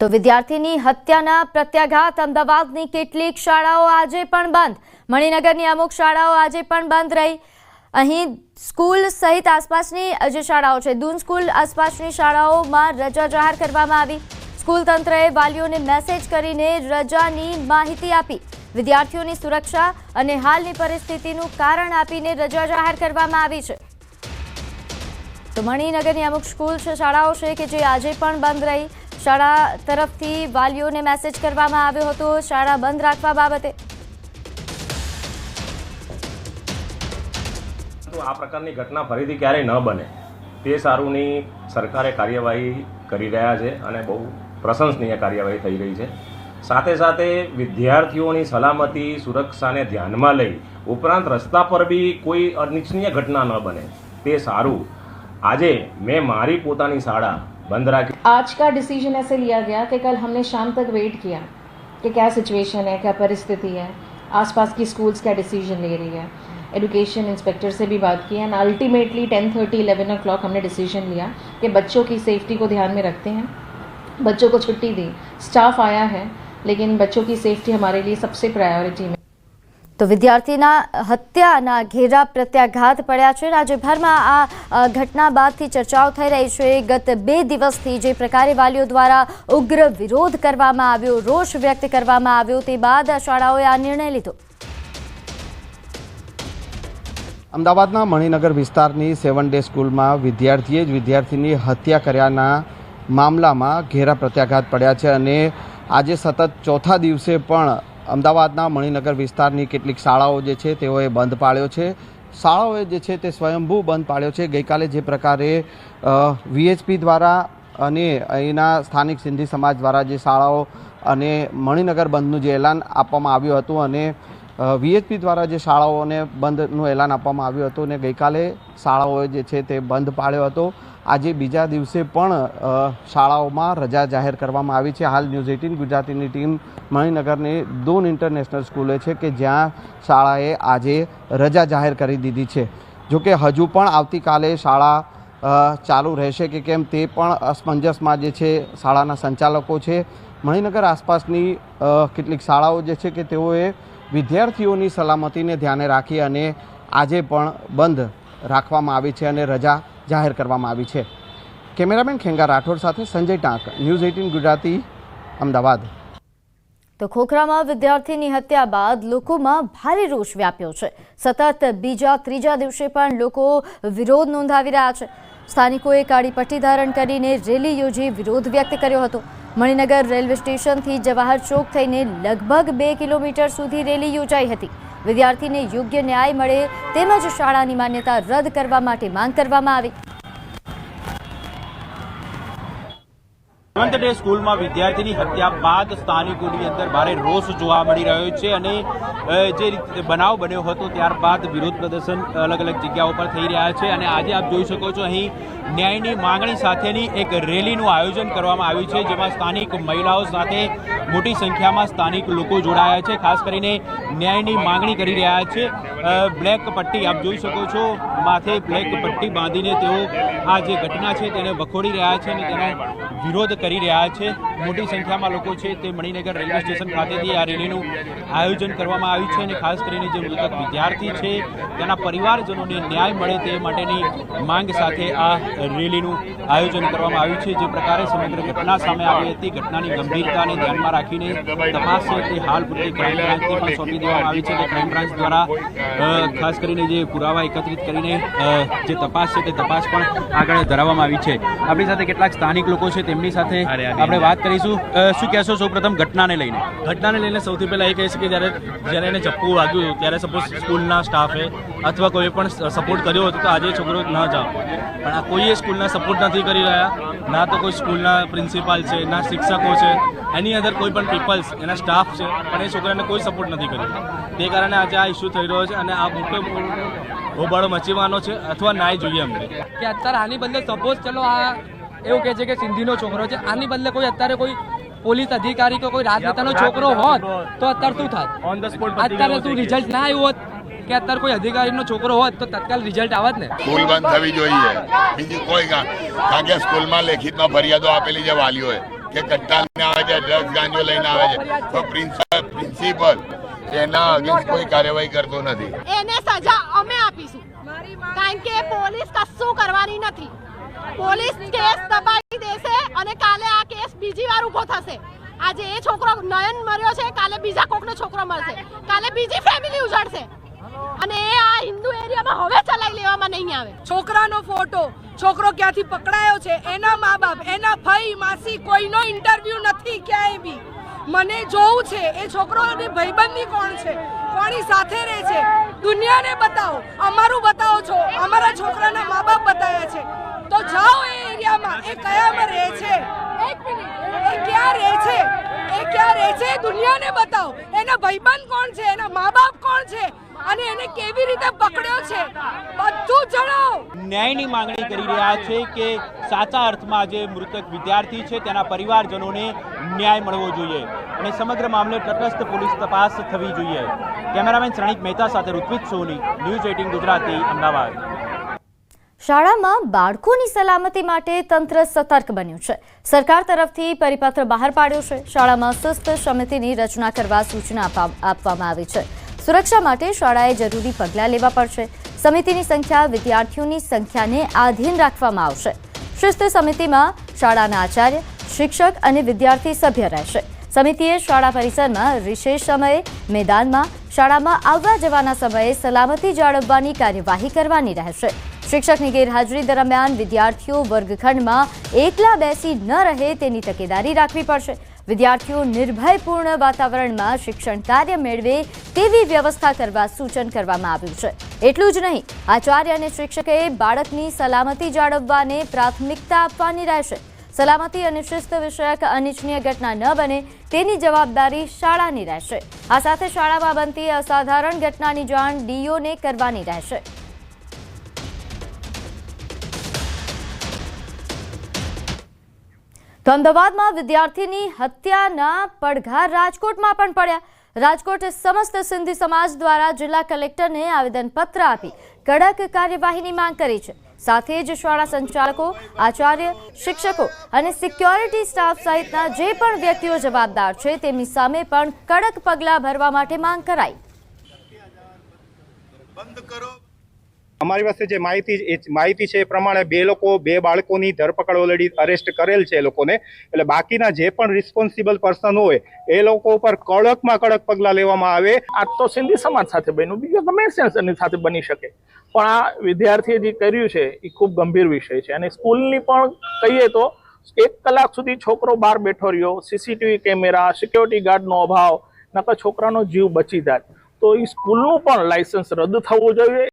તો વિદ્યાર્થીની હત્યાના પ્રત્યાઘાત અમદાવાદની કેટલીક શાળાઓ આજે પણ બંધ. મણિનગરની અમુક શાળાઓ આજે પણ બંધ રહી. અહીં સ્કૂલ સહિત આસપાસની જે શાળાઓ છે, દૂન સ્કૂલ આસપાસની શાળાઓમાં રજા જાહેર કરવામાં આવી. સ્કૂલ તંત્રએ વાલીઓને મેસેજ કરીને રજાની માહિતી આપી. વિદ્યાર્થીઓની સુરક્ષા અને હાલની પરિસ્થિતિનું કારણ આપીને રજા જાહેર કરવામાં આવી છે. તો મણિનગરની અમુક સ્કૂલ છે શાળાઓ છે કે જે આજે પણ બંધ રહી. શાળા તરફથી વાલીઓને મેસેજ કરવામાં આવ્યો હતો. શાળા બંધ રાખવા બાબતે. આ પ્રકારની ઘટના ફરીથી ક્યારેય ન બને. તે સારુંની સરકારે કાર્યવાહી કરી રહ્યા છે અને બહુ પ્રશંસનીય કાર્યવાહી થઈ રહી છે. સાથે સાથે વિદ્યાર્થીઓની સલામતી સુરક્ષાને ધ્યાનમાં લઈ ઉપરાંત રસ્તા પર બી કોઈ અનિચ્છનીય ઘટના ન બને. તે સારું. આજે મેં મારી પોતાની શાળા बंदरा के आज का डिसीज़न ऐसे लिया गया कि कल हमने शाम तक वेट किया कि क्या सिचुएशन है, क्या परिस्थिति है। आसपास की स्कूल्स क्या डिसीज़न ले रही है। एजुकेशन इंस्पेक्टर से भी बात की and ultimately ten thirty eleven o'clock हमने डिसीज़न लिया कि बच्चों की सेफ्टी को ध्यान में रखते हैं। बच्चों को छुट्टी दी। स्टाफ आया है, लेकिन बच्चों की सेफ्टी हमारे लिए सबसे प्रायोरिटी में તો વિદ્યાર્થીના હત્યાના ઘેરા પ્રત્યાઘાત પડ્યા છે રાજ્યભરમાં આ ઘટના બાદથી ચર્ચાઓ થઈ રહી છે. ગત બે દિવસથી જે પ્રકારે વાલીઓ દ્વારા ઉગ્ર વિરોધ કરવામાં આવ્યો, રોષ વ્યક્ત કરવામાં આવ્યો, તે બાદ શાળાઓએ આ નિર્ણય લીધો. અમદાવાદના મણિનગર વિસ્તારની સેવન ડે સ્કૂલમાં વિદ્યાર્થીએ જ વિદ્યાર્થીની હત્યા કર્યાના મામલામાં ઘેરા પ્રત્યાઘાત પડ્યા છે અને આજે સતત ચોથા દિવસે પણ અમદાવાદના મણિનગર વિસ્તારની કેટલીક શાળાઓ જે છે તેઓએ બંધ પાડ્યો છે. શાળાઓએ જે છે તે સ્વયંભૂ બંધ પાડ્યો છે. ગઈકાલે જે પ્રકારે વીએચપી દ્વારા અને અહીંના સ્થાનિક સિંધી સમાજ દ્વારા જે શાળાઓ અને મણિનગર બંધનું જે એલાન આપવામાં આવ્યું હતું અને વીએચપી દ્વારા જે શાળાઓને બંધનું એલાન આપવામાં આવ્યું હતું અને ગઈકાલે શાળાઓએ જે છે તે બંધ પાડ્યો હતો. આજે બીજા દિવસે પણ શાળાઓમાં રજા જાહેર કરવામાં આવી છે. હાલ ન્યૂઝ એટીન ગુજરાતીની ટીમ મણિનગરની દોન ઇન્ટરનેશનલ સ્કૂલે છે કે જ્યાં શાળાએ આજે રજા જાહેર કરી દીધી છે. જોકે હજુ પણ આવતીકાલે શાળા ચાલુ રહેશે કે કેમ તે પણ અસમંજસમાં જે છે શાળાના સંચાલકો છે. મણિનગર આસપાસની કેટલીક શાળાઓ જે છે કે તેઓએ વિદ્યાર્થીઓની સલામતીને ધ્યાને રાખી અને આજે પણ બંધ રાખવામાં આવી છે અને રજા જાહેર કરવામાં આવી છે. કેમેરામેન ખેંગા રાઠોડ સાથે સંજય ટાંક, ન્યૂઝ એઇટીન ગુજરાતી, અમદાવાદ. તો ખોખરામાં વિદ્યાર્થીની હત્યા બાદ લોકોમાં ભારે રોષ વ્યાપ્યો છે. સતત બીજા, ત્રીજા દિવસે પણ લોકો વિરોધ નોંધાવી રહ્યા છે. સ્થાનિકોએ કાળી પટ્ટી ધારણ કરીને રેલી યોજી વિરોધ વ્યક્ત કર્યો હતો. મણિનગર રેલવે સ્ટેશનથી જવાહર ચોક થઈને લગભગ બે કિલોમીટર સુધી રેલી યોજાઈ હતી. વિદ્યાર્થીને યોગ્ય ન્યાય મળે તેમજ શાળાની માન્યતા રદ કરવા માટે માંગ કરવામાં આવી. સેવન્થ ડે સ્કૂલમાં વિદ્યાર્થીની હત્યા બાદ સ્થાનિકોની અંદર ભારે રોષ જોવા મળી રહ્યો છે અને જે રીતે બનાવ બન્યો હતો ત્યારબાદ વિરોધ પ્રદર્શન અલગ અલગ જગ્યાઓ પર થઈ રહ્યા છે અને આજે આપ જોઈ શકો છો અહીં ન્યાયની માંગણી સાથેની એક રેલીનું આયોજન કરવામાં આવ્યું છે જેમાં સ્થાનિક મહિલાઓ સાથે મોટી સંખ્યામાં સ્થાનિક લોકો જોડાયા છે. ખાસ કરીને ન્યાયની માંગણી કરી રહ્યા છે. બ્લેક પટ્ટી આપ જોઈ શકો છો. માથે બ્લેક પટ્ટી બાંધીને તેઓ આ જે ઘટના છે તેને વખોડી રહ્યા છે અને તેનો વિરોધ કરી રહ્યા છે. મોટી સંખ્યામાં લોકો છે તે મણિનગર રેલવે સ્ટેશન ખાતેથી આ રેલીનું આયોજન કરવામાં આવ્યું છે અને ખાસ કરીને જે મૃતક વિદ્યાર્થી છે તેના પરિવારજનોને ન્યાય મળે તે માટેની માંગ સાથે આ રેલીનું આયોજન કરવામાં આવ્યું છે. જે પ્રકારે સમગ્ર ઘટના સામે આવી હતી. ઘટનાની ગંભીરતાને ધ્યાનમાં રાખીને તપાસ છે તે હાલ પૂરતી ક્રાઇમ બ્રાન્ચને પણ સોંપી દેવામાં આવી છે કે ક્રાઇમ બ્રાન્ચ દ્વારા ખાસ કરીને જે પુરાવા એકત્રિત કરીને જે તપાસ છે તે તપાસ પણ આગળ ધરાવવામાં આવી છે. આપણી સાથે કેટલાક સ્થાનિક લોકો છે તેમની સાથે આપણે વાત કરીશું. શું કહેશો સૌપ્રથમ ઘટનાને લઈને? ઘટનાને લઈને સૌથી પહેલાં એ કહીશ કે જ્યારે જ્યારે એને ચપ્પુ વાગ્યું ત્યારે સપોઝ સ્કૂલના સ્ટાફે અથવા કોઈ પણ સપોર્ટ કર્યો હતો તો આજે છોકરો ન જાઓ. પણ આ કોઈએ સ્કૂલના સપોર્ટ નથી કરી રહ્યા. ના તો કોઈ સ્કૂલના પ્રિન્સિપાલ છે ના શિક્ષકો છે એની અંદર કોઈ પણ પીપલ્સ એના સ્ટાફ છે પણ એ છોકરાને કોઈ સપોર્ટ નથી કર્યો તે કારણે આજે આ ઇસ્યુ થઈ રહ્યો છે અને આ મોટો હોબાળો મચીવાનો છે અથવા નાય જોઈએ અમને. કે અત્યારે આની બદલે સપોઝ ચલો આ એવું કહે છે કે સિંધીનો છોકરો છે. આની બદલે કોઈ અત્યારે કોઈ પોલીસ અધિકારી કે કોઈ રાજનેતાનો છોકરો હોત તો અત્યારે શું થાત? ઓન ધ સ્પોટ અત્યારે શું રિઝલ્ટ ના આવ્યું હોત કે અત્યારે કોઈ અધિકારીનો છોકરો હોત તો તત્કાલ રિઝલ્ટ આવત ને? સ્કૂલ બંધ થવી જોઈએ. બીજી કોઈ કામ કારણ કે સ્કૂલમાં લેખિતમાં ફરિયાદો આપેલી છે વાલીઓએ કે કટ્ટા લઈને આવે છે ડ્રગ્સ ગાંજો લઈને આવે છે તો પ્રિન્સિપલ પ્રિન્સિપલ એના અગેન્સ્ટ કોઈ કાર્યવાહી કરતો નથી. એને સજા અમે આપીશું. કારણ કે પોલીસ કશું કરવાની નથી. પોલીસ કેસ દબાવી દેશે અને કાલે આ કેસ બીજી વાર ઊભો થશે. આજે એ છોકરો નયન મર્યો છે કાલે બીજા કોકનો છોકરો મળશે કાલે બીજી ફેમિલી ઉજાડશે અને એ આ હિન્દુ એરિયામાં હવે ચલાવી લેવામાં નહીં આવે. છોકરાનો ફોટો છોકરો ક્યાંથી પકડાયો છે એના મા બાપ એના ભાઈ માસી કોઈનો ઇન્ટરવ્યુ નથી ક્યાંય બી. મને જોવું છે એ છોકરોની ભાઈબંધી કોણ છે? કોની સાથે રહે છે. દુનિયાને બતાવો. અમારું બતાવો છો. અમારા છોકરાના મા બાપ બતાવ્યા છે. તો જાઓ એ એરિયામાં. એ કયામાં રહે છે? એક મિનિટ. એ ક્યાં રહે છે? એ ક્યાં રહે છે? દુનિયાને બતાવો. એના ભાઈબંધ કોણ છે? એના મા બાપ કોણ છે? અને એને કેવી રીતે જણાવો ન્યાયની માંગણી કરી રહ્યા છે કે સાચા અર્થમાં જે મૃતક વિદ્યાર્થી છે તેના પરિવારજનોને ન્યાય મળવો જોઈએ અને સમગ્ર મામલે તટસ્થ પોલીસ તપાસ થવી જોઈએ. કેમેરામેન શ્રણિક મહેતા સાથે ઋત્વિક સોની, ન્યૂઝ એટીન ગુજરાતી, અમદાવાદ. શાળામાં બાળકોની સલામતી માટે તંત્ર સતર્ક બન્યું છે. સરકાર તરફથી પરિપત્ર બહાર પાડ્યો છે. શાળામાં સુસ્ત સમિતિની રચના કરવા સૂચના આપવામાં આવી છે. સુરક્ષા માટે શાળાએ જરૂરી પગલાં લેવા પડશે. સમિતિની સંખ્યા વિદ્યાર્થીઓની સંખ્યાને આધીન રાખવામાં આવશે. શિસ્ત સમિતિમાં શાળાના આચાર્ય, શિક્ષક અને વિદ્યાર્થી સભ્ય રહેશે. સમિતિએ શાળા પરિસરમાં વિશેષ સમયે મેદાનમાં, શાળામાં આવવા જવાના સમયે સલામતી જાળવવાની કાર્યવાહી કરવાની રહેશે. શિક્ષકની ગેરહાજરી દરમિયાન વિદ્યાર્થીઓ વર્ગખંડમાં એકલા બેસી ન રહે તેની તકેદારી રાખવી પડશે. વિદ્યાર્થીઓ નિર્ભયપૂર્ણ વાતાવરણમાં શિક્ષણ કાર્ય મેળવે તેવી વ્યવસ્થા કરવા સૂચન કરવામાં આવ્યું છે. એટલું જ નહીં, આચાર્ય અને શિક્ષકે બાળકની સલામતી જાળવવાને પ્રાથમિકતા આપવાની રહેશે સલામતી અને શિસ્ત વિષયક અનિચ્છનીય ઘટના ન બને તેની જવાબદારી શાળાની રહેશે. આ સાથે શાળામાં બનતી અસાધારણ ઘટનાની જાણ ડીઓને કરવાની રહેશે. અમદાવાદમાં વિદ્યાર્થીની હત્યાના પડઘા રાજકોટમાં પણ પડ્યા. રાજકોટ સમસ્ત સિંધી સમાજ દ્વારા જિલ્લા કલેક્ટરને આવેદનપત્ર આપી કડક કાર્યવાહીની માંગ કરી છે. સાથે જ શાળા સંચાલકો, આચાર્ય, શિક્ષકો અને સિક્યોરિટી સ્ટાફ સહિતના જે પણ વ્યક્તિઓ જવાબદાર છે તેમની સામે પણ કડક પગલાં ભરવા માટે માંગ કરાઈ. અમારી પાસે જે માહિતી માહિતી છે એ પ્રમાણે બે લોકો, બે બાળકોની ધરપકડ ઓલરેડી અરેસ્ટ કરેલ છે એ લોકોને. એટલે બાકીના જે પણ રિસ્પોન્સિબલ પર્સન હોય, એ લોકો ઉપર કડકમાં કડક પગલાં લેવામાં આવે. આ તો સિંધી સમાજ સાથે બન્યું, બીજું ગમે એની સાથે બની શકે. પણ આ વિદ્યાર્થીએ જે કર્યું છે, એ ખૂબ ગંભીર વિષય છે. અને સ્કૂલની પણ કહીએ તો, એક કલાક સુધી છોકરો બહાર બેઠો રહ્યો, સીસીટીવી કેમેરા સિક્યોરિટી ગાર્ડનો અભાવ, નકર છોકરાનો જીવ બચી જાય. તો એ સ્કૂલનું પણ લાયસન્સ રદ થવું જોઈએ.